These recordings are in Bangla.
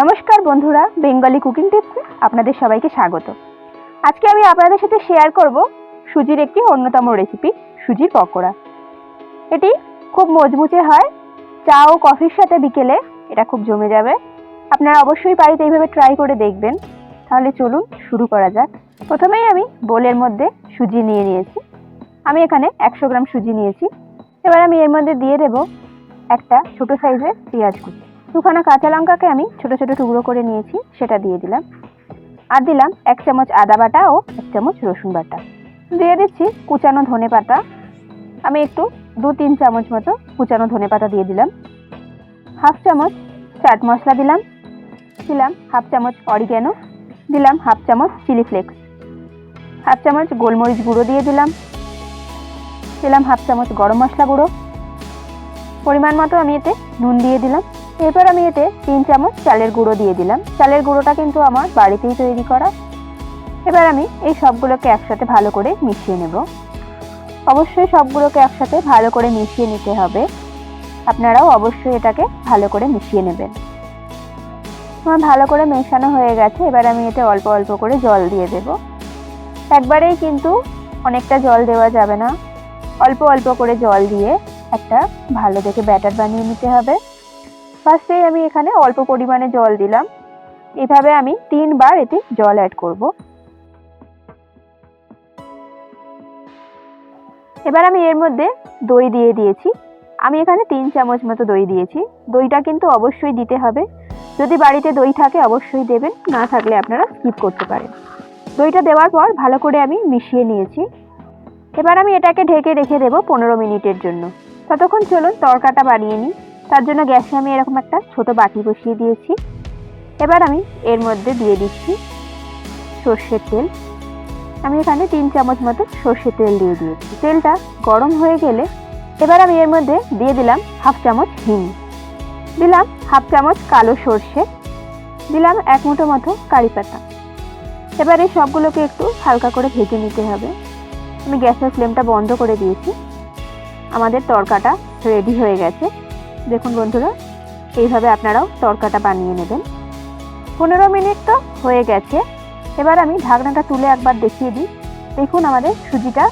নমস্কার বন্ধুরা, বেঙ্গলি কুকিং টিপসে আপনাদের সবাইকে স্বাগত। আজকে আমি আপনাদের সাথে শেয়ার করব সুজির একটি অন্যতম রেসিপি সুজির পকোড়া। এটি খুব মজমুচে হয়, চা ও কফির সাথে বিকেলে এটা খুব জমে যাবে। আপনারা অবশ্যই বাড়িতে এইভাবে ট্রাই করে দেখবেন। তাহলে চলুন শুরু করা যাক। প্রথমেই আমি বোলের মধ্যে সুজি নিয়ে নিয়েছি। আমি এখানে একশো গ্রাম সুজি নিয়েছি। এবার আমি এর মধ্যে দিয়ে দেব একটা ছোটো সাইজের পেঁয়াজ কুচি। দুখানা কাঁচা লঙ্কাকে আমি ছোট ছোট টুকরো করে নিয়েছি, সেটা দিয়ে দিলাম। আর দিলাম এক চামচ আদা বাটা ও এক চামচ রসুন বাটা। দিয়ে দিচ্ছি কুচানো ধনে পাতা। আমি একটু দু তিন চামচ মতো কুচানো ধনে পাতা দিয়ে দিলাম। হাফ চামচ চাট মশলা দিলাম। দিলাম হাফ চামচ অরিগ্যানো। দিলাম হাফ চামচ চিলি ফ্লেক্স। হাফ চামচ গোলমরিচ গুঁড়ো দিয়ে দিলাম। দিলাম হাফ চামচ গরম মশলা গুঁড়ো। পরিমাণ মতো আমি এতে নুন দিয়ে দিলাম। এরপর আমি এতে তিন চামচ চালের গুঁড়ো দিয়ে দিলাম। চালের গুঁড়োটা কিন্তু আমার বাড়িতেই তৈরি করা। এবার আমি এই সবগুলোকে একসাথে ভালো করে মিশিয়ে নেব। অবশ্যই সবগুলোকে একসাথে ভালো করে মিশিয়ে নিতে হবে। আপনারাও অবশ্যই এটাকে ভালো করে মিশিয়ে নেবেন। আমার ভালো করে মেশানো হয়ে গেছে। এবার আমি এতে অল্প অল্প করে জল দিয়ে দেব। একবারেই কিন্তু অনেকটা জল দেওয়া যাবে না। অল্প অল্প করে জল দিয়ে একটা ভালো দেখে ব্যাটার বানিয়ে নিতে হবে। ফার্স্টেই আমি এখানে অল্প পরিমাণে জল দিলাম। এভাবে আমি তিনবার এতে জল অ্যাড করব। এবার আমি এর মধ্যে দই দিয়ে দিয়েছি। আমি এখানে তিন চামচ মতো দই দিয়েছি। দইটা কিন্তু অবশ্যই দিতে হবে। যদি বাড়িতে দই থাকে, অবশ্যই দেবেন। না থাকলে আপনারা স্কিপ করতে পারেন। দইটা দেওয়ার পর ভালো করে আমি মিশিয়ে নিয়েছি। এবার আমি এটাকে ঢেকে রেখে দেবো পনেরো মিনিটের জন্য। ততক্ষণ চলুন তরকাটা বানিয়ে নিই। তার জন্য গ্যাসে আমি এরকম একটা ছোট বাটি বসিয়ে দিয়েছি। এবার আমি এর মধ্যে দিয়ে দিচ্ছি সর্ষের তেল। আমি এখানে তিন চামচ মতো সর্ষের তেল দিয়ে দিয়েছি। তেলটা গরম হয়ে গেলে এবার আমি এর মধ্যে দিয়ে দিলাম হাফ চামচ হিং। দিলাম হাফ চামচ কালো সর্ষে। দিলাম এক মুঠো মতো কারি পাতা। এবার এই সবগুলোকে একটু হালকা করে ভেজে নিতে হবে। আমি গ্যাসের ফ্লেমটা বন্ধ করে দিয়েছি। আমাদের তরকাটা রেডি হয়ে গেছে। দেখুন বন্ধুরা, এইভাবে আপনারাও তরকাটা বানিয়ে নেবেন। পনেরো মিনিট তো হয়ে গেছে। এবার আমি ঢাকনাটা তুলে একবার দেখিয়ে দিই। দেখুন আমাদের সুজিটা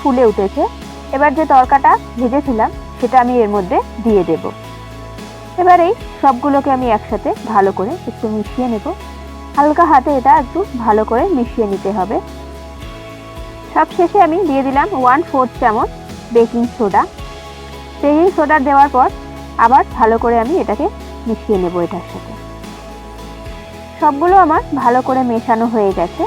ফুলে উঠেছে। এবার যে তরকাটা ভেজেছিলাম, সেটা আমি এর মধ্যে দিয়ে দেব। এবার এই সবগুলোকে আমি একসাথে ভালো করে একটু মিশিয়ে নেব। হালকা হাতে এটা একটু ভালো করে মিশিয়ে নিতে হবে। সব শেষে আমি দিয়ে দিলাম ওয়ান ফোর্থ চামচ বেকিং সোডা। বেকিং সোডা দেওয়ার পর আবার ভালো করে আমি এটাকে মিশিয়ে নেব এটার সাথে। সবগুলো আমার ভালো করে মেশানো হয়ে গেছে।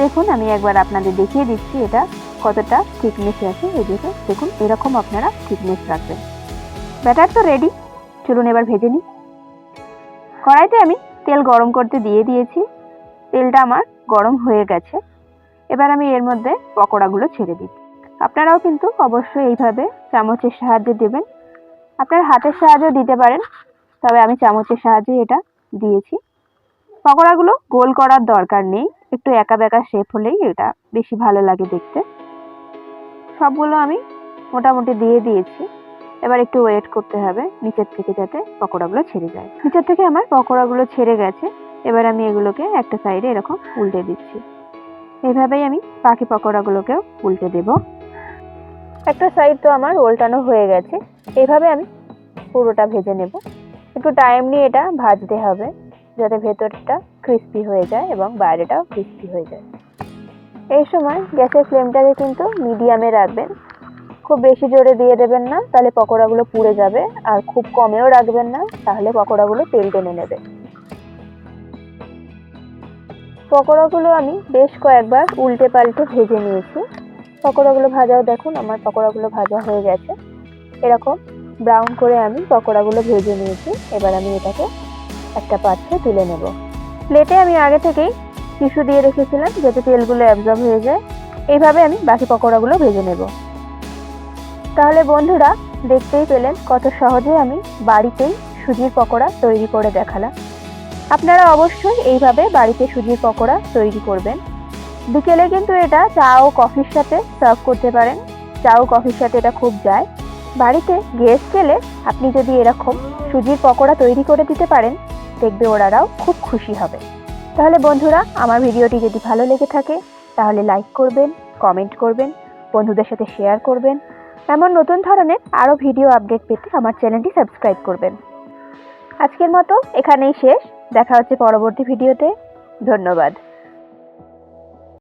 দেখুন, আমি একবার আপনাদের দেখিয়ে দিচ্ছি এটা কতটা থিকনেস আছে। এদিকে দেখুন, এরকম আপনারা থিকনেস রাখবেন। ব্যাটার তো রেডি চলুন এবার ভেজে নিই। কড়াইতে আমি তেল গরম করতে দিয়ে দিয়েছি। তেলটা আমার গরম হয়ে গেছে। এবার আমি এর মধ্যে পকোড়াগুলো ছেড়ে দিই আপনারাও কিন্তু অবশ্যই এইভাবে চামচের সাহায্যে দেবেন। আপনার হাতের সাহায্যেও দিতে পারেন, তবে আমি চামচের সাহায্যে এটা দিয়েছি। পকোড়াগুলো গোল করার দরকার নেই, একটু একা বেঁকা শেপ হলেই এটা বেশি ভালো লাগে দেখতে। সবগুলো আমি মোটামুটি দিয়ে দিয়েছি। এবার একটু ওয়েট করতে হবে নিচের থেকে যাতে পকোড়াগুলো ছেড়ে যায়। নিচের থেকে আমার পকোড়াগুলো ছেড়ে গেছে, এবার আমি এগুলোকে একটা সাইডে এরকম উল্টে দিচ্ছি। এইভাবেই আমি বাকি পকোড়াগুলোকেও উল্টে দেব। একটা সাইড তো আমার উল্টানো হয়ে গেছে। এইভাবে আমি পুরোটা ভেজে নেব। একটু টাইম নিয়ে এটা ভাজতে হবে, যাতে ভেতরটা ক্রিস্পি হয়ে যায় এবং বাইরেটাও ক্রিস্পি হয়ে যায়। এই সময় গ্যাসের ফ্লেমটাকে কিন্তু মিডিয়ামে রাখবেন। খুব বেশি জোরে দিয়ে দেবেন না, তাহলে পকোড়াগুলো পুড়ে যাবে। আর খুব কমেও রাখবেন না, তাহলে পকোড়াগুলো তেল টেনে নেবে। পকোড়াগুলো আমি বেশ কয়েকবার উল্টে পাল্টে ভেজে নিয়েছি। পকোড়াগুলো ভাজাও দেখুন, আমার পকোড়াগুলো ভাজা হয়ে গেছে। এরকম ব্রাউন করে আমি পকোড়াগুলো ভেজে নিয়েছি। এবার আমি এটাকে একটা পাত্রে তুলে নেব। প্লেটে আমি আগে থেকেই টিস্যু দিয়ে রেখেছিলাম যাতে তেলগুলো অ্যাবজর্ব হয়ে যায়। এইভাবে আমি বাকি পকোড়াগুলো ভেজে নেব। তাহলে বন্ধুরা, দেখতেই পেলেন কত সহজে আমি বাড়িতেই সুজির পকোড়া তৈরি করে দেখালাম। আপনারা অবশ্যই এইভাবে বাড়িতে সুজির পকোড়া তৈরি করবেন। বিকেলে কিন্তু এটা চা ও কফির সাথে সার্ভ করতে পারেন। চা ও কফির সাথে এটা খুব যায়। বাড়িতে গেস্ট এলে আপনি যদি এরকম সুজির পকোড়া তৈরি করে দিতে পারেন, দেখবে ওরাও খুব খুশি হবে। তাহলে বন্ধুরা, আমার ভিডিওটি যদি ভালো লেগে থাকে, তাহলে লাইক করবেন কমেন্ট করবেন, বন্ধুদের সাথে শেয়ার করবেন। এমন নতুন ধরনের আরও ভিডিও আপডেট পেতে আমার চ্যানেলটি সাবস্ক্রাইব করবেন। আজকের মতো এখানেই শেষ। দেখা হচ্ছে পরবর্তী ভিডিওতে ধন্যবাদ।